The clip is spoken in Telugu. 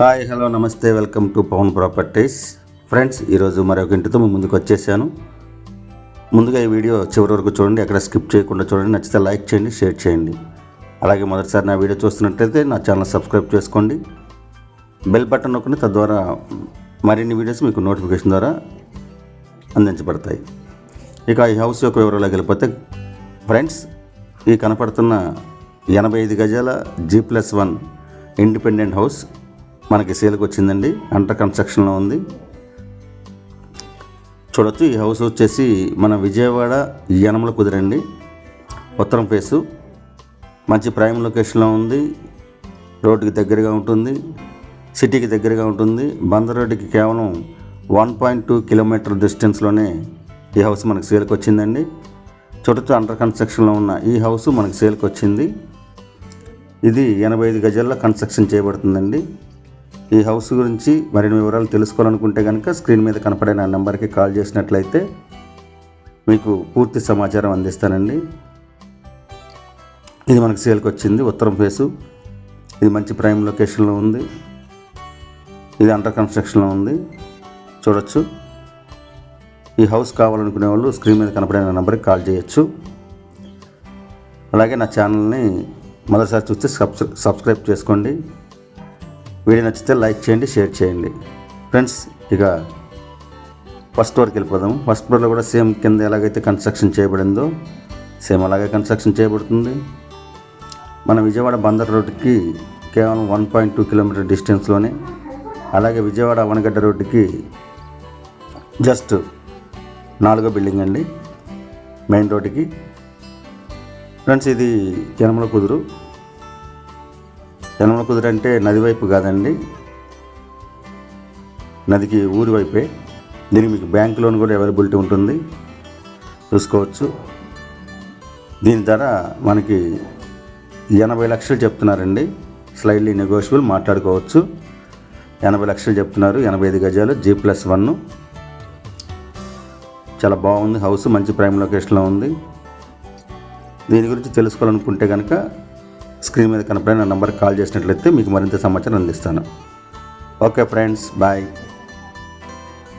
హాయ్ హలో నమస్తే welcome to Pavan properties. Friends ఈరోజు మరొక ఇంటితో మీ ముందుకు వచ్చేసాను. ముందుగా ఈ వీడియో చివరి వరకు చూడండి ఎక్కడ స్కిప్ చేయకుండా చూడండి నచ్చితే లైక్ చేయండి షేర్ చేయండి. అలాగే మొదటిసారి నా వీడియో చూస్తున్నట్లయితే నా ఛానల్ సబ్స్క్రైబ్ చేసుకోండి. బెల్ బటన్ నొక్కండి తద్వారా మరిన్ని వీడియోస్ మీకు నోటిఫికేషన్ ద్వారా అందించబడతాయి. ఇక ఈ హౌస్ యొక్క వివరాలకు వెళ్ళిపోతే ఫ్రెండ్స్ ఈ కనపడుతున్న ఎనభై ఐదు గజాల G plus one independent house మనకి సేల్కి వచ్చిందండి. అండర్ కన్స్ట్రక్షన్లో ఉంది. చూడొచ్చు ఈ హౌస్ వచ్చేసి మన విజయవాడ యనమల కుదిరండి. ఉత్తరం ఫేసు. మంచి ప్రైమ్ లొకేషన్లో ఉంది. రోడ్డుకి దగ్గరగా ఉంటుంది. సిటీకి దగ్గరగా ఉంటుంది. బందర్ రోడ్డుకి కేవలం వన్ పాయింట్ టూ కిలోమీటర్ డిస్టెన్స్లోనే ఈ హౌస్ మనకు సేల్కి వచ్చిందండి. చూడొచ్చు అండర్ కన్స్ట్రక్షన్లో ఉన్న ఈ హౌస్ మనకు సేల్కి వచ్చింది. ఇది ఎనభై ఐదు గజాల్లో కన్స్ట్రక్షన్ చేయబడుతుందండి. ఈ హౌస్ గురించి మరిన్ని వివరాలు తెలుసుకోవాలనుకుంటే కనుక స్క్రీన్ మీద కనపడే నా నెంబర్కి కాల్ చేసినట్లయితే మీకు పూర్తి సమాచారం అందిస్తానండి. ఇది మనకు సేల్కి వచ్చింది ఉత్తరం ఫేసు. ఇది మంచి ప్రైమ్ లొకేషన్లో ఉంది. ఇది అండర్ కన్స్ట్రక్షన్లో ఉంది. చూడొచ్చు. ఈ హౌస్ కావాలనుకునే వాళ్ళు స్క్రీన్ మీద కనపడే నా నెంబర్కి కాల్ చేయొచ్చు. అలాగే నా ఛానల్ని మొదటిసారి చూస్తే సబ్స్క్రైబ్ చేసుకోండి. వీడియో నచ్చితే లైక్ చేయండి షేర్ చేయండి. ఫ్రెండ్స్ ఇక ఫస్ట్ ఫ్లోర్కి వెళ్ళిపోదాం ఫస్ట్ ఫ్లోర్లో కూడా సేమ్ కింద ఎలాగైతే కన్స్ట్రక్షన్ చేయబడిందో సేమ్ అలాగే కన్స్ట్రక్షన్ చేయబడుతుంది. మన విజయవాడ బందర్ రోడ్డుకి కేవలం వన్ పాయింట్ టూ కిలోమీటర్ డిస్టెన్స్లోనే అలాగే విజయవాడ అవనగడ్డ రోడ్డుకి జస్ట్ నాలుగో బిల్డింగ్ అండి మెయిన్ రోడ్డుకి. ఫ్రెండ్స్ ఇది జనముల కుదురు. యనమల కుదురు అంటే నది వైపు కాదండి. నదికి ఊరి వైపే. దీనికి మీకు బ్యాంక్ లోన్ కూడా అవైలబిలిటీ ఉంటుంది. చూసుకోవచ్చు. దీని ధర మనకి ఎనభై లక్షలు చెప్తున్నారండి. స్లైడ్లీ నెగోషియబుల్ మాట్లాడుకోవచ్చు. ఎనభై లక్షలు చెప్తున్నారు. ఎనభై ఐదు గజాలు జీ ప్లస్ వన్ చాలా బాగుంది. హౌస్ మంచి ప్రైమ్ లొకేషన్లో ఉంది. దీని గురించి తెలుసుకోవాలనుకుంటే కనుక స్క్రీన్ మీద కనపడే నా నంబర్కి కాల్ చేసినట్లయితే మీకు మరింత సమాచారం అందిస్తాను. Okay friends bye.